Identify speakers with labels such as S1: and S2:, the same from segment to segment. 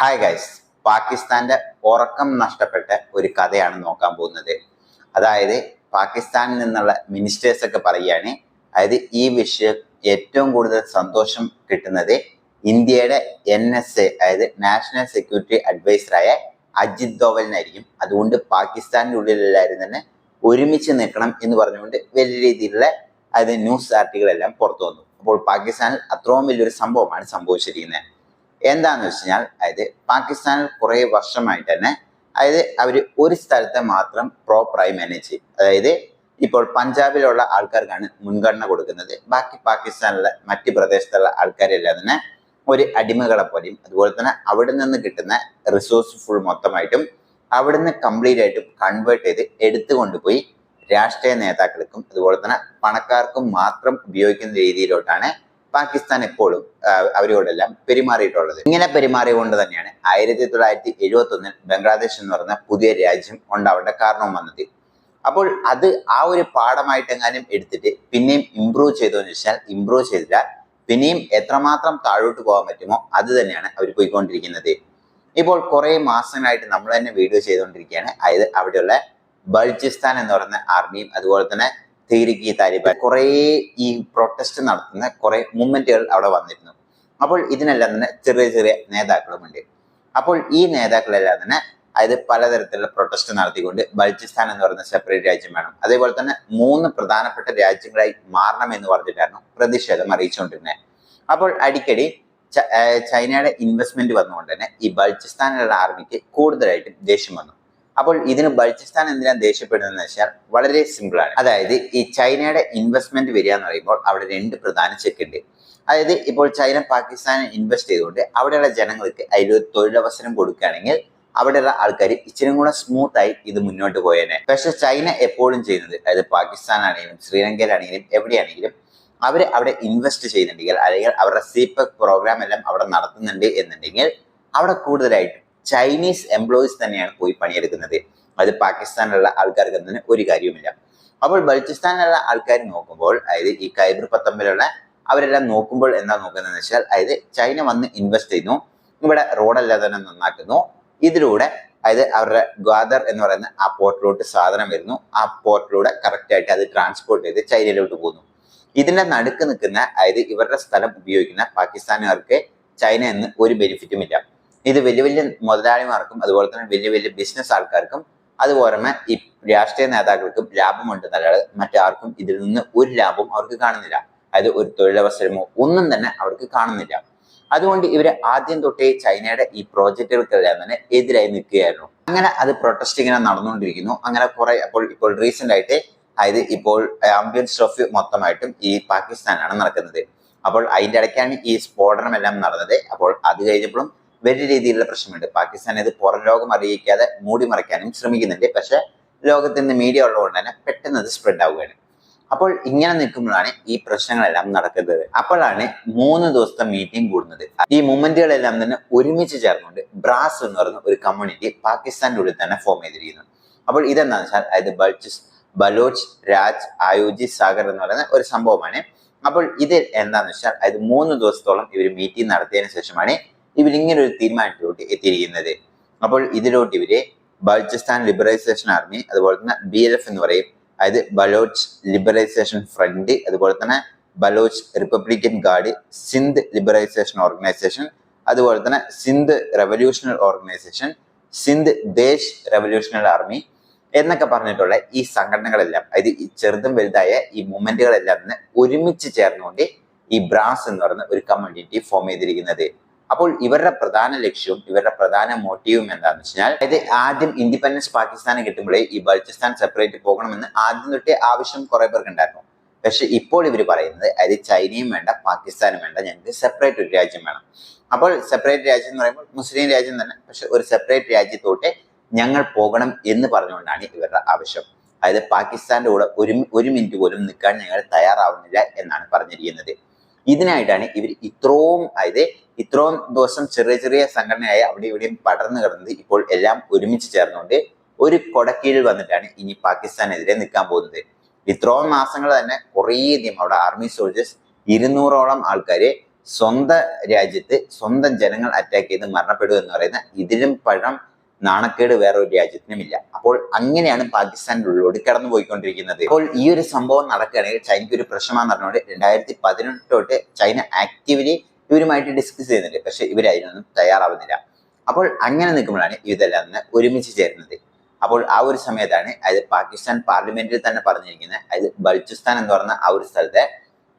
S1: Hi guys പാകിസ്ഥാന്റെ ഉറക്കം നഷ്ടപ്പെട്ട ഒരു കഥയാണ് നോക്കാൻ പോകുന്നത്. അതായത് പാകിസ്ഥാനിൽ നിന്നുള്ള മിനിസ്റ്റേഴ്സ് ഒക്കെ പറയുകയാണ് അതായത് ഈ വിഷയം ഏറ്റവും കൂടുതൽ സന്തോഷം കിട്ടുന്നത് ഇന്ത്യയുടെ എൻ എസ് എ അതായത് നാഷണൽ സെക്യൂരിറ്റി അഡ്വൈസറായ അജിത് ദോവലിനായിരിക്കും. അതുകൊണ്ട് പാകിസ്ഥാനിന്റെ ഉള്ളിലെല്ലാവരും തന്നെ ഒരുമിച്ച് നിൽക്കണം എന്ന് പറഞ്ഞുകൊണ്ട് വലിയ രീതിയിലുള്ള അതായത് ന്യൂസ് ആർട്ടിക്കിളെല്ലാം പുറത്തു വന്നു അപ്പോൾ പാകിസ്ഥാനിൽ അത്രയും വലിയൊരു സംഭവമാണ് സംഭവിച്ചിരിക്കുന്നത്. എന്താന്ന് വെച്ച് കഴിഞ്ഞാൽ അതായത് പാകിസ്ഥാനിൽ കുറേ വർഷമായിട്ട് തന്നെ അതായത് അവർ ഒരു സ്ഥലത്തെ മാത്രം പ്രോപ്പറായി മാനേജ് ചെയ്യും. അതായത് ഇപ്പോൾ പഞ്ചാബിലുള്ള ആൾക്കാർക്കാണ് മുൻഗണന കൊടുക്കുന്നത്. ബാക്കി പാകിസ്ഥാനിലെ മറ്റ് പ്രദേശത്തുള്ള ആൾക്കാരെല്ലാം തന്നെ ഒരു അടിമകളെ പോലെയും അതുപോലെ തന്നെ അവിടെ നിന്ന് കിട്ടുന്ന റിസോഴ്സ് ഫുൾ മൊത്തമായിട്ടും അവിടുന്ന് കംപ്ലീറ്റ് ആയിട്ടും കൺവേർട്ട് ചെയ്ത് എടുത്തു കൊണ്ടുപോയി രാഷ്ട്രീയ നേതാക്കൾക്കും അതുപോലെ തന്നെ പണക്കാർക്കും മാത്രം ഉപയോഗിക്കുന്ന രീതിയിലോട്ടാണ് പാകിസ്ഥാൻ എപ്പോഴും അവരോടെല്ലാം പെരുമാറിയിട്ടുള്ളത്. ഇങ്ങനെ പെരുമാറിയുകൊണ്ട് തന്നെയാണ് ആയിരത്തി തൊള്ളായിരത്തി എഴുപത്തി ഒന്നിൽ ബംഗ്ലാദേശ് എന്ന് പറയുന്ന പുതിയ രാജ്യം ഉണ്ടാവേണ്ട കാരണവും വന്നത്. അപ്പോൾ അത് ആ ഒരു പാഠമായിട്ട് എങ്ങാനും എടുത്തിട്ട് പിന്നെയും ഇമ്പ്രൂവ് ചെയ്തോ എന്ന് വെച്ചാൽ ഇമ്പ്രൂവ് ചെയ്തില്ല. പിന്നെയും എത്രമാത്രം താഴോട്ട് പോകാൻ പറ്റുമോ അത് തന്നെയാണ് അവർ പോയിക്കൊണ്ടിരിക്കുന്നത്. ഇപ്പോൾ കുറേ മാസങ്ങളായിട്ട് നമ്മൾ തന്നെ വീഡിയോ ചെയ്തുകൊണ്ടിരിക്കുകയാണ് അതായത് അവിടെയുള്ള ബൾചിസ്ഥാൻ എന്ന് പറയുന്ന ആർമിയും അതുപോലെ തന്നെ തെഹ്രിക്ക് താലിബാൻ കുറേ ഈ പ്രൊട്ടസ്റ്റ് നടത്തുന്ന കുറേ മൂവ്മെന്റുകൾ അവിടെ വന്നിരുന്നു. അപ്പോൾ ഇതിനെല്ലാം തന്നെ ചെറിയ ചെറിയ നേതാക്കളുമുണ്ട് അപ്പോൾ ഈ നേതാക്കളെല്ലാം തന്നെ അതായത് പലതരത്തിലുള്ള പ്രൊട്ടസ്റ്റ് നടത്തിക്കൊണ്ട് ബൽജിസ്ഥാൻ എന്ന് പറയുന്ന സെപ്പറേറ്റ് രാജ്യം വേണം. അതേപോലെ തന്നെ മൂന്ന് പ്രധാനപ്പെട്ട രാജ്യങ്ങളായി മാറണം എന്ന് പറഞ്ഞിട്ടായിരുന്നു പ്രതിഷേധം അറിയിച്ചുകൊണ്ടിരുന്നത് അപ്പോൾ അടിക്കടി ചൈനയുടെ ഇൻവെസ്റ്റ്മെന്റ് വന്നുകൊണ്ട് തന്നെ ഈ ബൾചിസ്ഥാനിലുള്ള ആർമിക്ക് കൂടുതലായിട്ടും ദേഷ്യം വന്നു. അപ്പോൾ ഇതിന് ബൾചിസ്ഥാൻ എന്തിനാണ് ദേഷ്യപ്പെടുന്നതെന്ന് വെച്ചാൽ വളരെ സിമ്പിൾ ആണ്. അതായത് ഈ ചൈനയുടെ ഇൻവെസ്റ്റ്മെന്റ് വരിക എന്ന് പറയുമ്പോൾ അവിടെ രണ്ട് പ്രധാന ചെക്ക് ഉണ്ട്. അതായത് ഇപ്പോൾ ചൈന പാകിസ്ഥാനിൽ ഇൻവെസ്റ്റ് ചെയ്തുകൊണ്ട് അവിടെയുള്ള ജനങ്ങൾക്ക് അതിലൊരു തൊഴിലവസരം കൊടുക്കുകയാണെങ്കിൽ അവിടെയുള്ള ആൾക്കാർ ഇച്ചിരി കൂടെ സ്മൂത്ത് ആയി ഇത് മുന്നോട്ട് പോയേനെ. പക്ഷെ ചൈന എപ്പോഴും ചെയ്യുന്നത് അതായത് പാകിസ്ഥാനാണെങ്കിലും ശ്രീലങ്കയിലാണെങ്കിലും എവിടെയാണെങ്കിലും അവർ അവിടെ ഇൻവെസ്റ്റ് ചെയ്യുന്നുണ്ടെങ്കിൽ അല്ലെങ്കിൽ അവരുടെ സീപ്പ് പ്രോഗ്രാം എല്ലാം അവിടെ നടത്തുന്നുണ്ട് എന്നുണ്ടെങ്കിൽ അവിടെ കൂടുതലായിട്ടും ചൈനീസ് എംപ്ലോയീസ് തന്നെയാണ് പോയി പണിയെടുക്കുന്നത്. അത് പാകിസ്ഥാനിലുള്ള ആൾക്കാർക്ക് തന്നെ ഒരു കാര്യവുമില്ല. അപ്പോൾ ബൽച്ചിസ്ഥാനിലുള്ള ആൾക്കാർ നോക്കുമ്പോൾ അതായത് ഈ കൈബർ പത്തമ്പിലുള്ള അവരെല്ലാം നോക്കുമ്പോൾ എന്താ നോക്കുന്നതെന്ന് വെച്ചാൽ അതായത് ചൈന വന്ന് ഇൻവെസ്റ്റ് ചെയ്യുന്നു. ഇവിടെ റോഡെല്ലാം തന്നെ നന്നാക്കുന്നു. ഇതിലൂടെ അതായത് അവരുടെ ഗ്വാദർ എന്ന് പറയുന്ന ആ പോർട്ടിലോട്ട് സാധനം വരുന്നു. ആ പോർട്ടിലൂടെ കറക്റ്റ് ആയിട്ട് അത് ട്രാൻസ്പോർട്ട് ചെയ്ത് ചൈനയിലോട്ട് പോകുന്നു. ഇതിന്റെ നടുക്ക് നിൽക്കുന്ന അതായത് ഇവരുടെ സ്ഥലം ഉപയോഗിക്കുന്ന പാകിസ്ഥാനുകാർക്ക് ചൈന എന്ന് ഒരു ബെനിഫിറ്റും ഇല്ല. ഇത് വലിയ വലിയ മുതലാളിമാർക്കും അതുപോലെ തന്നെ വലിയ വലിയ ബിസിനസ് ആൾക്കാർക്കും അതുപോലെ ഈ രാഷ്ട്രീയ നേതാക്കൾക്കും ലാഭമുണ്ട് എന്നല്ലാതെ മറ്റാർക്കും ഇതിൽ നിന്ന് ഒരു ലാഭവും അവർക്ക് കാണുന്നില്ല. അതായത് ഒരു തൊഴിലവസരമോ ഒന്നും തന്നെ അവർക്ക് കാണുന്നില്ല. അതുകൊണ്ട് ഇവർ ആദ്യം തൊട്ടേ ചൈനയുടെ ഈ പ്രോജക്റ്റുകൾക്കെല്ലാം തന്നെ എതിരായി നിൽക്കുകയായിരുന്നു. അങ്ങനെ അത് പ്രൊട്ടസ്റ്റ് ഇങ്ങനെ നടന്നുകൊണ്ടിരിക്കുന്നു. അങ്ങനെ കുറെ അപ്പോൾ ഇപ്പോൾ റീസെന്റ് ആയിട്ട് അതായത് ഇപ്പോൾ ആംബിയൻസ് ട്രോഫി മൊത്തമായിട്ടും ഈ പാകിസ്ഥാനാണ് നടക്കുന്നത്. അപ്പോൾ അതിന്റെ ഇടയ്ക്കാണ് ഈ സ്ഫോടനം എല്ലാം നടന്നത്. അപ്പോൾ അത് കഴിഞ്ഞപ്പോഴും വലിയ രീതിയിലുള്ള പ്രശ്നമുണ്ട്. പാകിസ്ഥാൻ ഇത് പുറം ലോകം അറിയിക്കാതെ മൂടി മറയ്ക്കാനും ശ്രമിക്കുന്നുണ്ട്. പക്ഷെ ലോകത്തിൽ നിന്ന് മീഡിയ ഉള്ളതുകൊണ്ട് തന്നെ പെട്ടെന്ന് അത് സ്പ്രെഡ് ആവുകയാണ്. അപ്പോൾ ഇങ്ങനെ നിൽക്കുമ്പോഴാണ് ഈ പ്രശ്നങ്ങളെല്ലാം നടക്കുന്നത്. അപ്പോഴാണ് മൂന്ന് ദിവസത്തെ മീറ്റിംഗ് കൂടുന്നത്. ഈ മൂവ്മെന്റുകളെല്ലാം തന്നെ ഒരുമിച്ച് ചേർന്നുകൊണ്ട് ബ്രാസ് എന്ന് പറയുന്ന ഒരു കമ്മ്യൂണിറ്റി പാകിസ്ഥാന്റെ ഉള്ളിൽ തന്നെ ഫോം ചെയ്തിരിക്കുന്നു. അപ്പോൾ ഇതെന്താണെന്ന് വെച്ചാൽ അതായത് ബൾച്ചിസ് ബലോച്ച് രാജ് ആയോജി സാഗർ എന്ന് പറയുന്ന ഒരു സംഭവമാണ്. അപ്പോൾ ഇത് എന്താണെന്ന് വെച്ചാൽ അതായത് മൂന്ന് ദിവസത്തോളം ഇവർ മീറ്റിംഗ് നടത്തിയതിനു ശേഷമാണ് ഇവർ ഇങ്ങനെ ഒരു തീരുമാനത്തിലോട്ട് എത്തിയിരിക്കുന്നത്. അപ്പോൾ ഇതിലോട്ട് ഇവർ ബലോചിസ്ഥാൻ ലിബറൈസേഷൻ ആർമി അതുപോലെ തന്നെ ബി എൽ എഫ് എന്ന് പറയും. അതായത് ബലോച്ച് ലിബറൈസേഷൻ ഫ്രണ്ട് അതുപോലെ തന്നെ Baloch republican guard Sindh liberation organisation അതുപോലെ തന്നെ Sindh revolutionary organisation Sindh Desh revolutionary army എന്നൊക്കെ പറഞ്ഞിട്ടുള്ള ഈ സംഘടനകളെല്ലാം അതായത് ഈ ചെറുതും വലുതായ ഈ മൂവ്മെന്റുകളെല്ലാം തന്നെ ഒരുമിച്ച് ചേർന്നുകൊണ്ട് ഈ ബ്രാസ് എന്ന് പറയുന്ന ഒരു കമ്മ്യൂണിറ്റി ഫോം ചെയ്തിരിക്കുന്നത്. അപ്പോൾ ഇവരുടെ പ്രധാന ലക്ഷ്യവും ഇവരുടെ പ്രധാന മോട്ടീവും എന്താണെന്ന് വെച്ചാൽ അതായത് ആദ്യം ഇൻഡിപെൻഡൻസ് പാകിസ്ഥാനെ കിട്ടുമ്പോഴേ ഈ ബൾച്ചിസ്ഥാൻ സെപ്പറേറ്റ് പോകണമെന്ന് ആദ്യം തൊട്ടേ ആവശ്യം കുറെ പേർക്കുണ്ടായിരുന്നു പക്ഷെ ഇപ്പോൾ ഇവർ പറയുന്നത് അതായത് ചൈനയും വേണ്ട പാകിസ്ഥാനും വേണ്ട ഞങ്ങൾക്ക് സെപ്പറേറ്റ് ഒരു രാജ്യം വേണം. അപ്പോൾ സെപ്പറേറ്റ് രാജ്യം എന്ന് പറയുമ്പോൾ മുസ്ലിം രാജ്യം തന്നെ പക്ഷെ ഒരു സെപ്പറേറ്റ് രാജ്യത്തോട്ട് ഞങ്ങൾ പോകണം എന്ന് പറഞ്ഞുകൊണ്ടാണ് ഇവരുടെ ആവശ്യം. അതായത് പാകിസ്ഥാന്റെ കൂടെ ഒരു ഒരു മിനിറ്റ് പോലും നിൽക്കാൻ ഞങ്ങൾ തയ്യാറാവുന്നില്ല എന്നാണ് പറഞ്ഞിരിക്കുന്നത്. ഇതിനായിട്ടാണ് ഇവർ ഇത്രയും അതായത് ഇത്രയും ദിവസം ചെറിയ ചെറിയ സംഘടനയായി അവിടെ ഇവിടെയും പടർന്നു കിടന്നത് ഇപ്പോൾ എല്ലാം ഒരുമിച്ച് ചേർന്നുകൊണ്ട് ഒരു കൊടക്കീഴിൽ വന്നിട്ടാണ് ഇനി പാകിസ്ഥാനെതിരെ നിൽക്കാൻ പോകുന്നത്. ഇത്രയും മാസങ്ങൾ തന്നെ കുറേയധികം അവിടെ ആർമി സോൾജേഴ്സ് ഇരുന്നൂറോളം ആൾക്കാരെ സ്വന്തം രാജ്യത്ത് സ്വന്തം ജനങ്ങൾ അറ്റാക്ക് ചെയ്ത് മരണപ്പെടുക എന്ന് പറയുന്ന ഇതിലും പഴം നാണക്കേട് വേറെ ഒരു രാജ്യത്തിനുമില്ല. അപ്പോൾ അങ്ങനെയാണ് പാകിസ്ഥാന്റെ ഉള്ളിലോട് കടന്നു പോയിക്കൊണ്ടിരിക്കുന്നത് അപ്പോൾ ഈ ഒരു സംഭവം നടക്കുകയാണെങ്കിൽ ചൈനയ്ക്ക് ഒരു പ്രശ്നമാണെന്ന് പറഞ്ഞുകൊണ്ട് രണ്ടായിരത്തി പതിനെട്ട് തൊട്ട് ചൈന ആക്റ്റീവ്ലി ഇവരുമായിട്ട് ഡിസ്കസ് ചെയ്യുന്നുണ്ട്. പക്ഷെ ഇവരതിനൊന്നും തയ്യാറാവുന്നില്ല. അപ്പോൾ അങ്ങനെ നിൽക്കുമ്പോഴാണ് ഇതെല്ലാം ഒന്ന് ഒരുമിച്ച് ചേരുന്നത്. അപ്പോൾ ആ ഒരു സമയത്താണ് അതായത് പാകിസ്ഥാൻ പാർലമെന്റിൽ തന്നെ പറഞ്ഞിരിക്കുന്നത് അതായത് ബൽച്ചിസ്ഥാൻ എന്ന് പറഞ്ഞ ആ ഒരു സ്ഥലത്തെ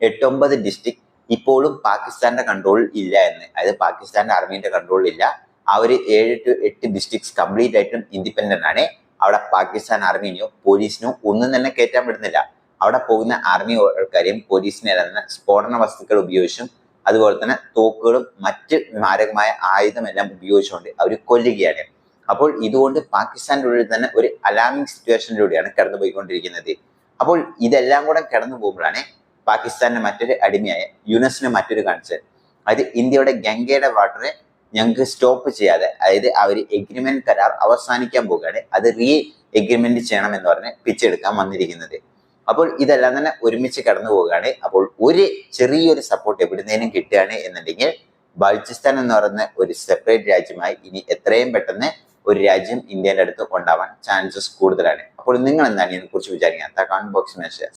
S1: എട്ടൊമ്പത് ഡിസ്ട്രിക്ട് ഇപ്പോഴും പാകിസ്ഥാന്റെ കൺട്രോളിൽ ഇല്ല എന്ന് അതായത് പാകിസ്ഥാന്റെ ആർമീന്റെ കൺട്രോളിൽ ഇല്ല. ആ ഒരു ഏഴ് ടു എട്ട് ഡിസ്ട്രിക്ട്സ് കംപ്ലീറ്റ് ആയിട്ടും ഇൻഡിപെൻഡന്റ് ആണ്. അവിടെ പാകിസ്ഥാൻ ആർമീനെയോ പോലീസിനോ ഒന്നും തന്നെ കയറ്റാൻ പറ്റുന്നില്ല. അവിടെ പോകുന്ന ആർമി ആൾക്കാരെയും പോലീസിനെ സ്ഫോടന വസ്തുക്കൾ ഉപയോഗിച്ചും അതുപോലെ തന്നെ തോക്കുകളും മറ്റ് മാരകമായ ആയുധമെല്ലാം ഉപയോഗിച്ചുകൊണ്ട് അവർ കൊല്ലുകയാണ്. അപ്പോൾ ഇതുകൊണ്ട് പാകിസ്ഥാന്റെ ഉള്ളിൽ തന്നെ ഒരു അലാമിങ് സിറ്റുവേഷനിലൂടെയാണ് കടന്നുപോയിക്കൊണ്ടിരിക്കുന്നത്. അപ്പോൾ ഇതെല്ലാം കൂടെ കടന്നു പോകുമ്പോഴാണ് പാകിസ്ഥാന്റെ മറ്റൊരു അടിമയായ യുനസിന് മറ്റൊരു കൺസേൺ അതായത് ഇന്ത്യയുടെ ഗംഗയുടെ വാട്ടറെ ഞങ്ങൾക്ക് സ്റ്റോപ്പ് ചെയ്യാതെ അതായത് അവർ ഒരു എഗ്രിമെന്റ് കരാർ അവസാനിക്കാൻ പോകുകയാണ് അത് റീ എഗ്രിമെന്റ് ചെയ്യണം എന്ന് പറഞ്ഞ് പിച്ചെടുക്കാൻ വന്നിരിക്കുന്നത്. അപ്പോൾ ഇതെല്ലാം തന്നെ ഒരുമിച്ച് കടന്നു പോവുകയാണ്. അപ്പോൾ ഒരു ചെറിയൊരു സപ്പോർട്ട് എവിടുന്നേലും കിട്ടുകയാണ് എന്നുണ്ടെങ്കിൽ ബൽചിസ്ഥാൻ എന്ന് പറയുന്ന ഒരു സെപ്പറേറ്റ് രാജ്യമായി ഇനി എത്രയും പെട്ടെന്ന് ഒരു രാജ്യം ഇന്ത്യയുടെ അടുത്ത് ഉണ്ടാവാൻ ചാൻസസ് കൂടുതലാണ്. അപ്പോൾ നിങ്ങൾ എന്താണ് ഇതിനെക്കുറിച്ച് വിചാരിക്കുക കമന്റ് ബോക്സിൽ മെസ്സേജ്